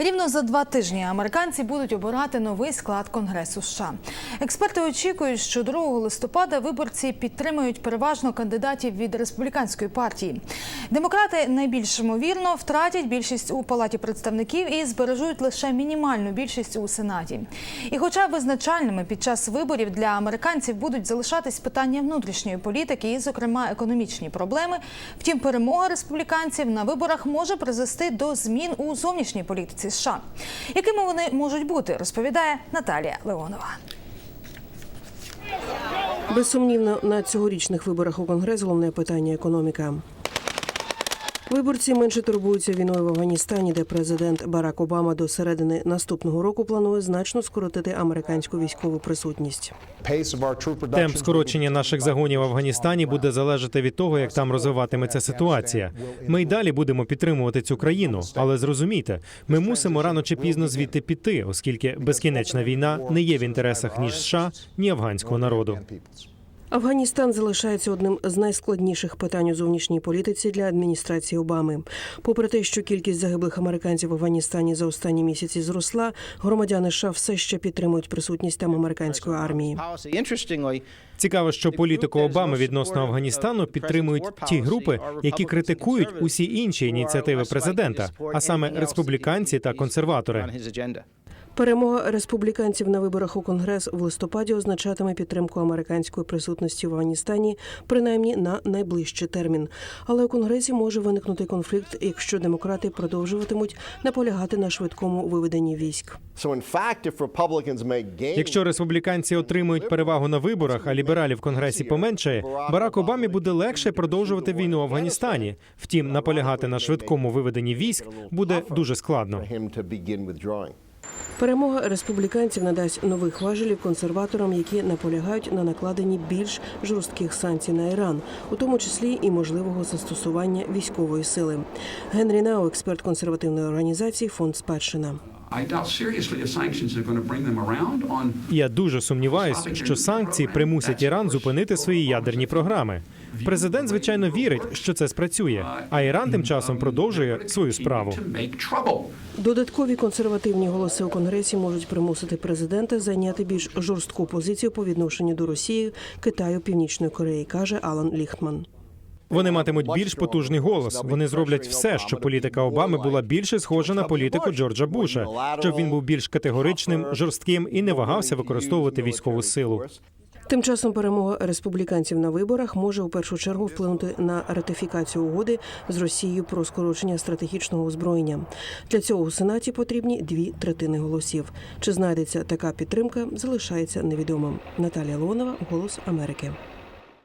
Рівно за два тижні американці будуть обирати новий склад Конгресу США. Експерти очікують, що 2 листопада виборці підтримують переважно кандидатів від республіканської партії. Демократи найбільш ймовірно втратять більшість у палаті представників і збережуть лише мінімальну більшість у сенаті. І, хоча визначальними під час виборів для американців будуть залишатись питання внутрішньої політики і, зокрема, економічні проблеми, втім, перемога республіканців на виборах може призвести до змін у зовнішній політиці США. Якими вони можуть бути, розповідає Наталія Леонова. Безсумнівно, на цьогорічних виборах у Конгрес головне питання економіка. Виборці менше турбуються війною в Афганістані, де президент Барак Обама до середини наступного року планує значно скоротити американську військову присутність. Темп скорочення наших загонів в Афганістані буде залежати від того, як там розвиватиметься ситуація. Ми й далі будемо підтримувати цю країну, але зрозумійте, ми мусимо рано чи пізно звідти піти, оскільки безкінечна війна не є в інтересах ні США, ні афганського народу. Афганістан залишається одним з найскладніших питань у зовнішній політиці для адміністрації Обами. Попри те, що кількість загиблих американців в Афганістані за останні місяці зросла, громадяни США все ще підтримують присутність там американської армії. Цікаво, що політику Обами відносно Афганістану підтримують ті групи, які критикують усі інші ініціативи президента, а саме республіканці та консерватори. Перемога республіканців на виборах у конгрес в листопаді означатиме підтримку американської присутності в Афганістані, принаймні на найближчий термін. Але у конгресі може виникнути конфлікт, якщо демократи продовжуватимуть наполягати на швидкому виведенні військ. Якщо республіканці отримують перевагу на виборах, а лібералів в конгресі поменшає, Барак Обамі буде легше продовжувати війну в Афганістані. Втім, наполягати на швидкому виведенні військ буде дуже складно. Перемога республіканців надасть нових важелів консерваторам, які наполягають на накладенні більш жорстких санкцій на Іран, у тому числі і можливого застосування військової сили. Генрі Нау, експерт консервативної організації Фонд спадщина. Я дуже сумніваюсь, що санкції примусять Іран зупинити свої ядерні програми. Президент, звичайно, вірить, що це спрацює, а Іран тим часом продовжує свою справу. Додаткові консервативні голоси у конгресі можуть примусити президента зайняти більш жорстку позицію по відношенню до Росії, Китаю, Північної Кореї, каже Алан Ліхтман. Вони матимуть більш потужний голос. Вони зроблять все, щоб політика Обами була більше схожа на політику Джорджа Буша, щоб він був більш категоричним, жорстким і не вагався використовувати військову силу. Тим часом перемога республіканців на виборах може у першу чергу вплинути на ратифікацію угоди з Росією про скорочення стратегічного озброєння. Для цього у сенаті потрібні дві третини голосів. Чи знайдеться така підтримка, залишається невідомим. Наталія Лонова, Голос Америки.